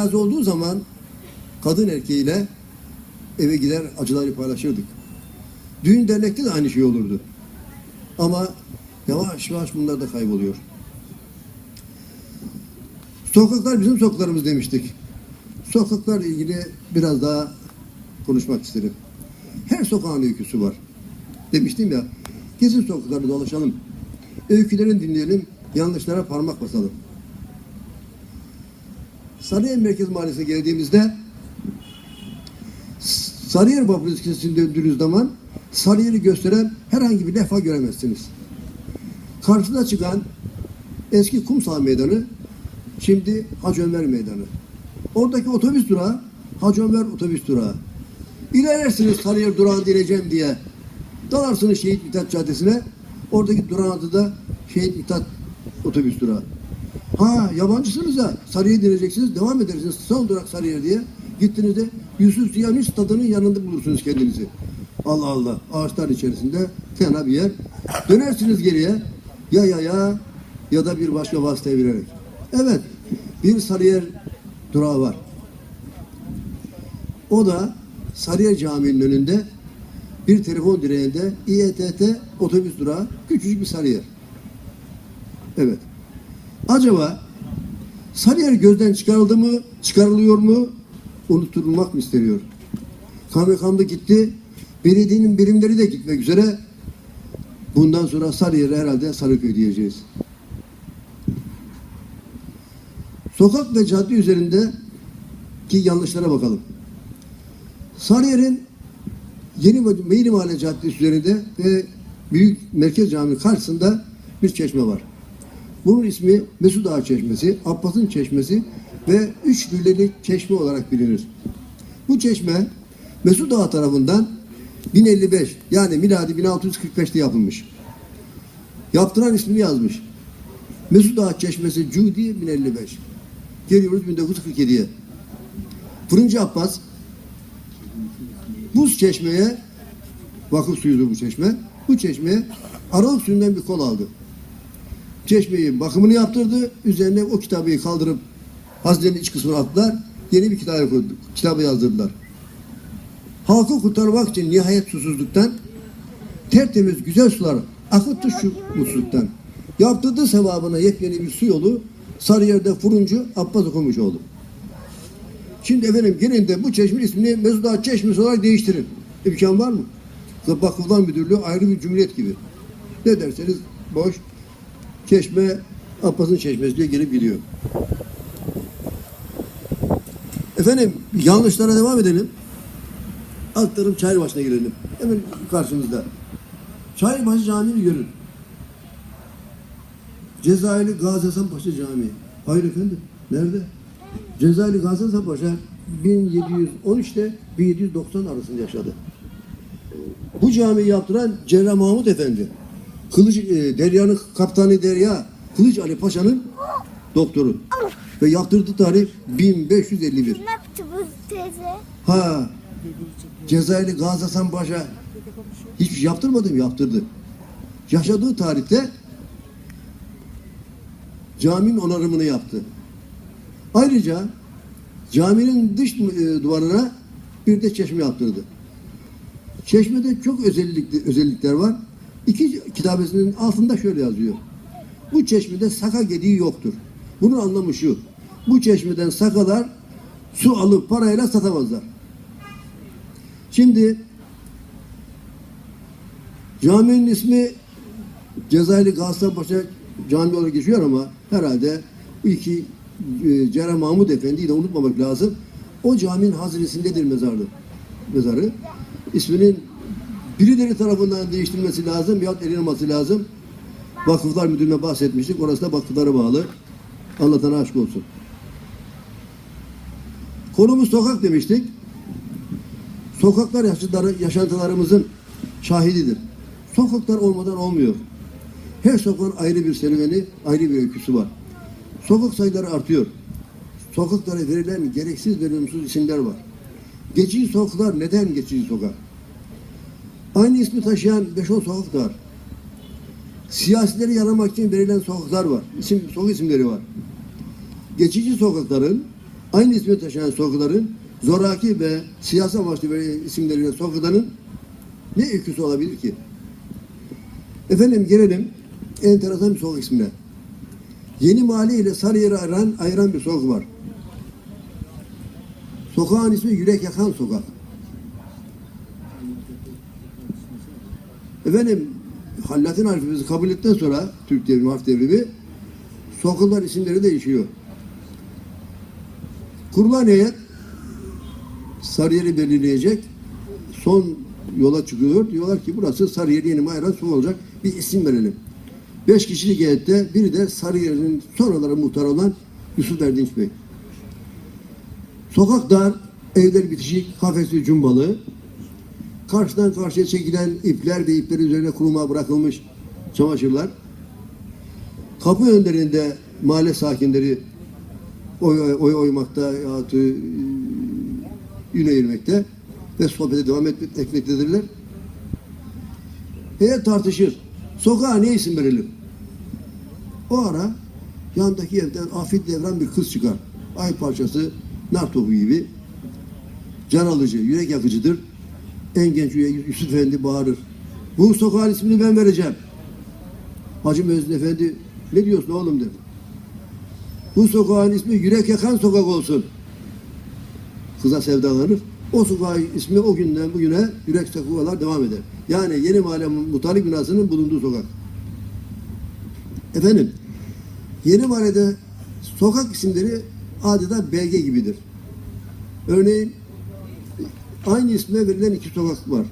Cenaze olduğu zaman kadın erkeğiyle eve gider acıları paylaşırdık. Düğün dernekte de aynı şey olurdu. Ama yavaş yavaş bunlar da kayboluyor. Sokaklar bizim sokaklarımız demiştik. Sokaklarla ilgili biraz daha konuşmak isterim. Her sokağın öyküsü var. Demiştim ya, gezin sokaklarda dolaşalım. Öykülerini dinleyelim, yanlışlara parmak basalım. Sarıyer Merkez Mahallesi'ne geldiğimizde Sarıyer Vapur İskilesi'ni döndüğünüz zaman Sarıyer'i gösteren herhangi bir levha göremezsiniz. Karşıda çıkan eski kumsal meydanı şimdi Hacı Ömer Meydanı. Oradaki otobüs durağı Hacı Ömer otobüs durağı. İlerlersiniz Sarıyer durağına dineceğim diye. Dalarsınız Şehit Mithat Caddesi'ne. Oradaki durağın adı da Şehit Mithat otobüs durağı. Ha yabancısınız ha. Sarıyer'e dineceksiniz. Devam edersiniz. Son durak Sarıyer diye. Gittiğinizde Yusuf Ziyanüs stadının yanında bulursunuz kendinizi. Allah Allah. Ağaçlar içerisinde fena bir yer. Dönersiniz geriye. Ya ya ya ya da bir başka vasıtaya binerek. Evet. Bir Sarıyer durağı var. O da Sarıyer Camii'nin önünde bir telefon direğinde İETT otobüs durağı küçücük bir Sarıyer. Evet. Acaba Sarıyer gözden çıkarıldı mı, çıkarılıyor mu, unutulmak mı isteniyor? Kaymakamda gitti, belediyenin birimleri de gitmek üzere. Bundan sonra Sarıyer'e herhalde Sarıköy diyeceğiz. Sokak ve cadde üzerinde ki yanlışlara bakalım. Sarıyer'in Yeni Meyli Mahalle Caddesi üzerinde ve Büyük Merkez Camii karşısında bir çeşme var. Bunun ismi Mesut Ağa Çeşmesi, Abbas'ın Çeşmesi ve Üç Lüleli Çeşme olarak bilinir. Bu çeşme Mesut Ağa tarafından 1055 yani miladi 1645'te yapılmış. Yaptıran ismini yazmış. Mesut Ağa Çeşmesi Cudi 1055. Geliyoruz 1947'ye. Fırıncı Abbas buz çeşmeye vakıf suyuydu bu çeşme. Bu çeşmeye aralık suyundan bir kol aldı. Çeşmeyi bakımını yaptırdı. Üzerine o kitabı kaldırıp hazinenin iç kısmına attılar. Yeni bir kitap koyduk. Kitabı yazdırdılar. Halkı kurtarmak için nihayet susuzluktan tertemiz güzel sular akıttı şu musluktan. Yaptırdı sevabına yepyeni bir su yolu Sarıyer'de fırıncı Abbas okumuş oldu. Şimdi efendim gelin de bu çeşmenin ismini Mesut Ağa Çeşmesi olarak değiştirin. İmkan var mı? Vakıflar Müdürlüğü ayrı bir cumhuriyet gibi. Ne derseniz boş. Çeşme Abbas'ın çeşmesi diye gelip gidiyor. Efendim yanlışlara devam edelim. Altlarım Çayırbaşı'na gelelim. Hemen karşımızda. Çayırbaşı Camii'ni görün. Cezayirli Gazi Hasan Paşa Camii. Hayır efendim. Nerede? Cezayirli Gazi Hasan Paşa 1713'te 1790 arasında yaşadı. Bu camiyi yaptıran Cerrah Mahmut Efendi. Kılıç e, Derya'nın kaptanı Derya Kılıç Ali Paşa'nın doktoru. Ve yaptırdığı tarih 1551. Ne yaptı bu teyze? Ha. Cezayirli Gazi Hasan Paşa şey yaptırmadı mı? Yaptırdı. Yaşadığı tarihte caminin onarımını yaptı. Ayrıca caminin dış e, duvarına bir de çeşme yaptırdı. Çeşmede çok özellikli, özellikler var. İki kitabesinin altında şöyle yazıyor. Bu çeşmede saka gediği yoktur. Bunun anlamı şu. Bu çeşmeden sakalar su alıp parayla satamazlar. Şimdi caminin ismi Cezayirli Gazipaşa Camii olarak geçiyor ama herhalde iki e, Cerrah Mahmud Efendi'yi de unutmamak lazım. O caminin hazinesindedir mezarı. Mezarı. İsminin birileri tarafından değiştirilmesi lazım yahut elinmesi lazım. Vakıflar Müdürlüğü'ne bahsetmiştik. Orası da vakıflara bağlı. Anlatana aşk olsun. Konumuz sokak demiştik. Sokaklar yaşantıları, yaşantılarımızın şahididir. Sokaklar olmadan olmuyor. Her sokağın ayrı bir serüveni, ayrı bir öyküsü var. Sokak sayıları artıyor. Sokaklara verilen gereksiz ve isimler var. Geçici sokaklar neden geçici sokak? Aynı ismi taşıyan 5-10 sokak da var. Siyasileri yaramak için verilen sokaklar var. İsim, sokak isimleri var. Geçici sokakların aynı ismi taşıyan sokakların zoraki ve siyasi amaçlı böyle isimleriyle sokakların ne öyküsü olabilir ki? Efendim gelelim enteresan bir sokak ismine. Yeni Mahalle ile Sarıyer'i ayıran, ayıran bir sokak var. Sokağın ismi Yürek Yakan Sokak. Efendim Latin alfabesi kabul ettikten sonra Türk devrimi, harf devrimi sokaklar isimleri değişiyor. Kurulan heyet Sarıyer'i belirleyecek. Son yola çıkıyor. Diyorlar ki burası Sarıyer Yeni Mayran Su olacak. Bir isim verelim. Beş kişilik heyette biri de Sarıyer'in sonraları muhtar olan Yusuf Erdinç Bey. Sokak dar, evler bitişik, kafesli cumbalı. Karşıdan karşıya çekilen ipler ve iplerin üzerine kuruma bırakılmış çamaşırlar. Kapı önlerinde mahalle sakinleri oy, oy, oy oymakta yahut e, yürümekte ve sohbete devam et- etmektedirler. Heyet tartışır. Sokağa ne isim verelim? O ara yandaki evden afit devran bir kız çıkar. Ay parçası, nar topu gibi. Can alıcı, yürek yakıcıdır. En genç üye Yusuf Efendi bağırır. Bu sokağın ismini ben vereceğim. Hacı Müezzin Efendi ne diyorsun oğlum der. Bu sokağın ismi yürek yakan sokak olsun. Kıza sevdalanır. O sokağın ismi o günden bugüne yürek sokaklar devam eder. Yani Yeni Mahalle Mutalip binasının bulunduğu sokak. Efendim, Yeni Mahalle'de sokak isimleri adeta belge gibidir. Örneğin aynı isme verilen iki sokak var.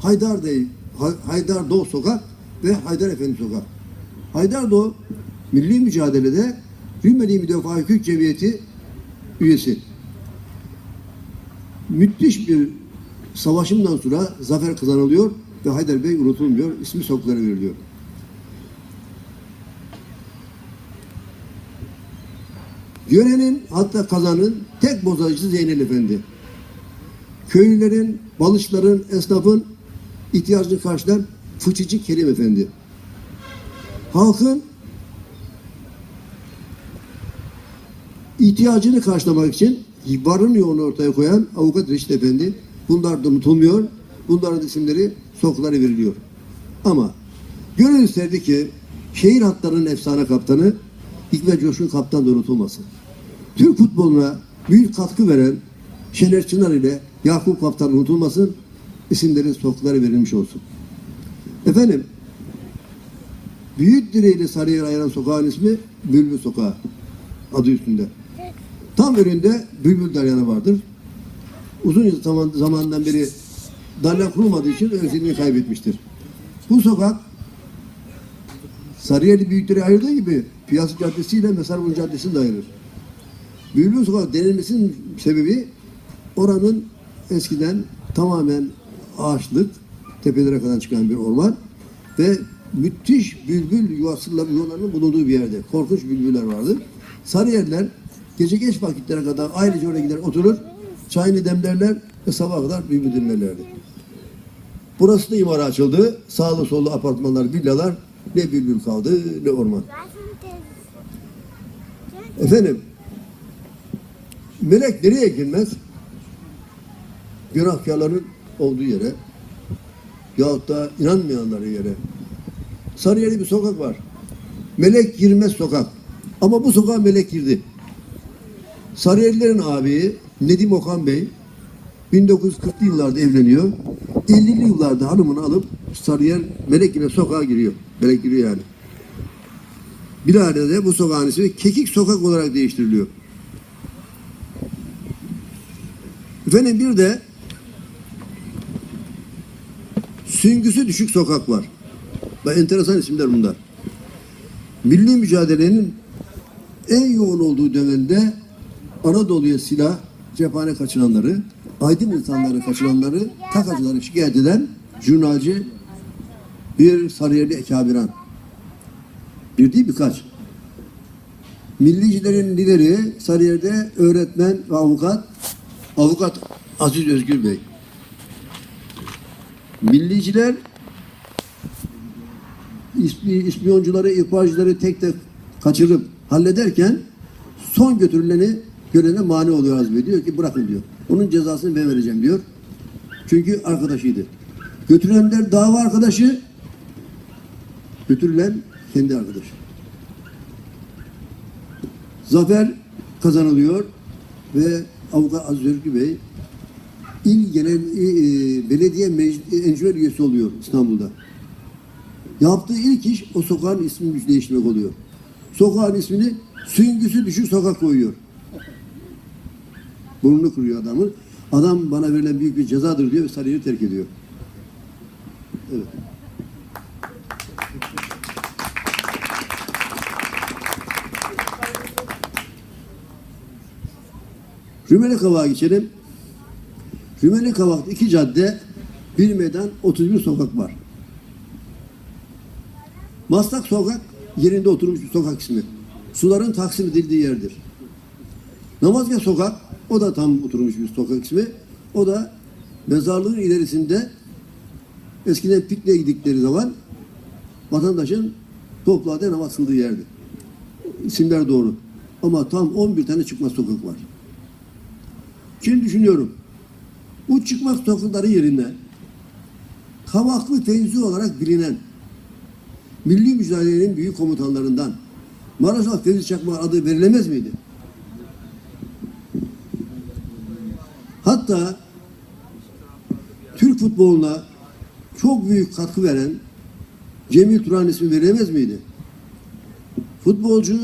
Haydar Ha- Haydar Doğu Sokak ve Haydar Efendi Sokak. Haydar Doğu milli mücadelede Rimeli Müdafaa Hukuk Cemiyeti üyesi. Müthiş bir savaşından sonra zafer kazanılıyor ve Haydar Bey unutulmuyor. ismi sokaklara veriliyor. Yörenin hatta kazanın tek bozacısı Zeynel Efendi. Köylülerin, balışların, esnafın ihtiyacını karşılayan fıçıcı Kerim Efendi. Halkın ihtiyacını karşılamak için varın yoğunu ortaya koyan avukat Reşit Efendi. Bunlar da unutulmuyor. Bunların isimleri sokaklara veriliyor. Ama gönül isterdi ki şehir hatlarının efsane kaptanı Hikmet Coşkun Kaptan da unutulmasın. Türk futboluna büyük katkı veren Şener Çınar ile Yakup Kaptan unutulmasın. isimleri sokaklara verilmiş olsun. Efendim Büyük direğiyle Sarıyer ayıran sokağın ismi Bülbül Sokağı adı üstünde. Tam önünde Bülbül Dalyanı vardır. Uzun zaman, zamandan beri dalyan kurulmadığı için özelliğini kaybetmiştir. Bu sokak Sarıyerli büyükleri ayırdığı gibi Piyasa Caddesi ile Mesarburnu Caddesi'ni de ayırır. Bülbül Sokağı denilmesinin sebebi oranın eskiden tamamen ağaçlık, tepelere kadar çıkan bir orman ve müthiş bülbül yuvalarının bulunduğu bir yerde. Korkunç bülbüller vardı. Sarıyerler gece geç vakitlere kadar ailece oraya gider oturur, çayını demlerler ve sabaha kadar bülbül dinlerlerdi. Burası da imara açıldı. Sağlı sollu apartmanlar, villalar. Ne bülbül kaldı ne orman. Efendim, melek nereye girmez? Günahkarların olduğu yere yahut da inanmayanların yere. Sarıyer'de bir sokak var. Melek girmez sokak. Ama bu sokağa melek girdi. Sarıyerlilerin abi Nedim Okan Bey 1940'lı yıllarda evleniyor. 50'li yıllarda hanımını alıp Sarıyer Melek ile sokağa giriyor. Melek giriyor yani. Bilal'de bu sokağın ismi Kekik Sokak olarak değiştiriliyor. Efendim bir de Süngüsü Düşük Sokak var. Bak enteresan isimler bunlar. Milli mücadelenin en yoğun olduğu dönemde Anadolu'ya silah, cephane kaçıranları, aydın insanları kaçıranları, takacıları şikayet eden jurnalci bir Sarıyerli ekabiran. Bir değil birkaç. Millicilerin lideri Sarıyer'de öğretmen ve avukat avukat Aziz Özgür Bey. Milliciler ispi- ispiyoncuları, ihbarcıları tek tek kaçırıp hallederken son götürüleni Görene mani oluyor Azmi. Diyor ki bırakın diyor. Onun cezasını ben vereceğim diyor. Çünkü arkadaşıydı. Götürülenler dava arkadaşı, götürülen kendi arkadaşı. Zafer kazanılıyor ve avukat Özgür Bey il genel e, e, belediye meclis enjüver üyesi oluyor İstanbul'da. Yaptığı ilk iş o sokağın ismini değiştirmek oluyor. Sokağın ismini süngüsü düşük sokak koyuyor. Burnunu kırıyor adamın. Adam bana verilen büyük bir cezadır diyor ve Sarıyer'i terk ediyor. Evet. Rümeli Kavak'a geçelim. Rümeli Kavak'ta iki cadde, bir meydan, 31 sokak var. Maslak Sokak yerinde oturmuş bir sokak ismi. Suların taksim edildiği yerdir. Namazgah Sokak o da tam oturmuş bir sokak ismi. O da mezarlığın ilerisinde eskiden pikniğe gittikleri zaman vatandaşın topladığı namaz kıldığı yerdi. İsimler doğru. Ama tam 11 tane çıkmaz sokak var. Şimdi düşünüyorum. Bu çıkmaz sokakları yerine Kavaklı Fevzi olarak bilinen milli mücadelenin büyük komutanlarından Maraşal Fevzi Çakmak adı verilemez miydi? Hatta Türk futboluna çok büyük katkı veren Cemil Turan ismi verilemez miydi? Futbolcu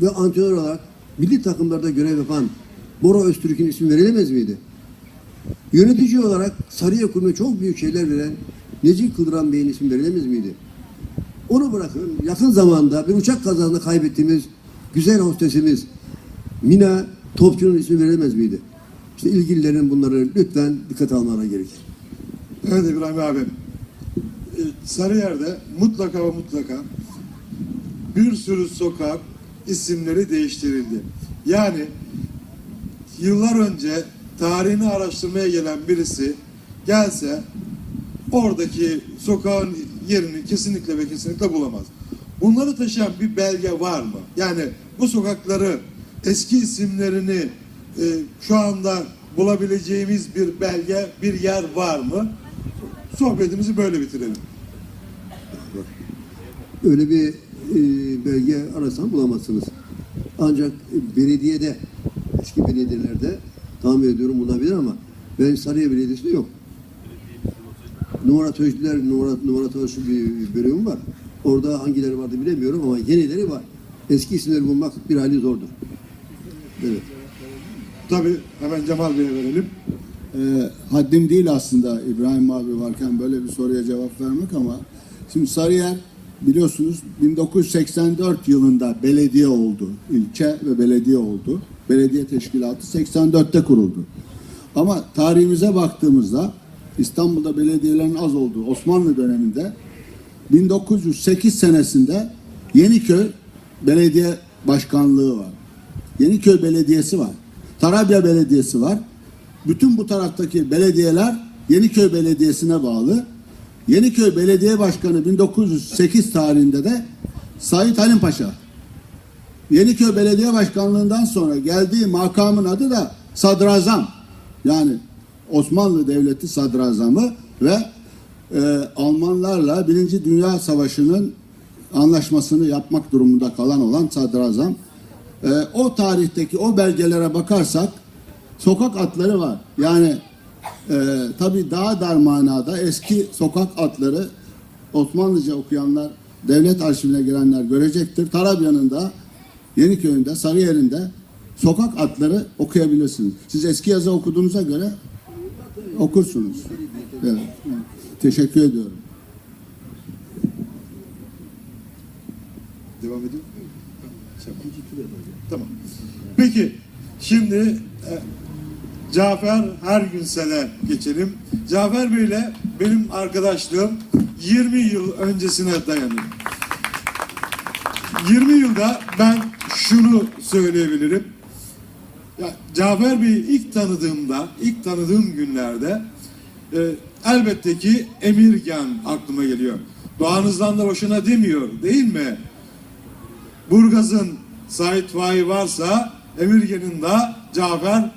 ve antrenör olarak milli takımlarda görev yapan Bora Öztürk'ün ismi verilemez miydi? Yönetici olarak Sarıya Kurum'a çok büyük şeyler veren Necip Kıldıran Bey'in ismi verilemez miydi? Onu bırakın. Yakın zamanda bir uçak kazasında kaybettiğimiz güzel hostesimiz Mina Topçu'nun ismi verilemez miydi? İşte ilgililerin bunları lütfen dikkate almaları gerekir. Evet İbrahim abi. Ee, Sarıyer'de mutlaka ve mutlaka bir sürü sokak isimleri değiştirildi. Yani yıllar önce tarihini araştırmaya gelen birisi gelse oradaki sokağın yerini kesinlikle ve kesinlikle bulamaz. Bunları taşıyan bir belge var mı? Yani bu sokakları eski isimlerini e, şu anda bulabileceğimiz bir belge, bir yer var mı? Sohbetimizi böyle bitirelim. Öyle bir e, belge arasan bulamazsınız. Ancak belediyede, eski belediyelerde tahmin ediyorum bulunabilir ama ben Sarıya Belediyesi'nde yok. Numaratörcüler, numarat, numaratörcü bir bölümü var. Orada hangileri vardı bilemiyorum ama yenileri var. Eski isimleri bulmak bir hali zordur. Evet. Tabii hemen Cemal Bey'e verelim. e, haddim değil aslında İbrahim abi varken böyle bir soruya cevap vermek ama şimdi Sarıyer biliyorsunuz 1984 yılında belediye oldu. ilçe ve belediye oldu. Belediye teşkilatı 84'te kuruldu. Ama tarihimize baktığımızda İstanbul'da belediyelerin az olduğu Osmanlı döneminde 1908 senesinde Yeniköy Belediye Başkanlığı var. Yeniköy Belediyesi var. Tarabya Belediyesi var. Bütün bu taraftaki belediyeler Yeniköy Belediyesi'ne bağlı. Yeniköy Belediye Başkanı 1908 tarihinde de Sait Halim Paşa. Yeniköy Belediye Başkanlığından sonra geldiği makamın adı da Sadrazam. Yani Osmanlı Devleti Sadrazamı ve e, Almanlarla Birinci Dünya Savaşı'nın anlaşmasını yapmak durumunda kalan olan Sadrazam. E, o tarihteki o belgelere bakarsak sokak adları var. Yani e, tabii daha dar manada eski sokak adları Osmanlıca okuyanlar, devlet arşivine girenler görecektir. Tarabya'nın da Yeniköy'ünde, Sarıyer'inde sokak adları okuyabilirsiniz. Siz eski yazı okuduğunuza göre okursunuz. Evet. Teşekkür ediyorum. Devam ediyor? Tamam. Peki şimdi e, Cafer her gün sene geçelim. Cafer Bey ile benim arkadaşlığım 20 yıl öncesine dayanır. 20 yılda ben şunu söyleyebilirim. Ya Cafer Bey'i ilk tanıdığımda, ilk tanıdığım günlerde e, elbette ki Emirgan aklıma geliyor. Doğanızdan da boşuna demiyor değil mi? Burgaz'ın Sait Fahi varsa Emirgan'ın da Cafer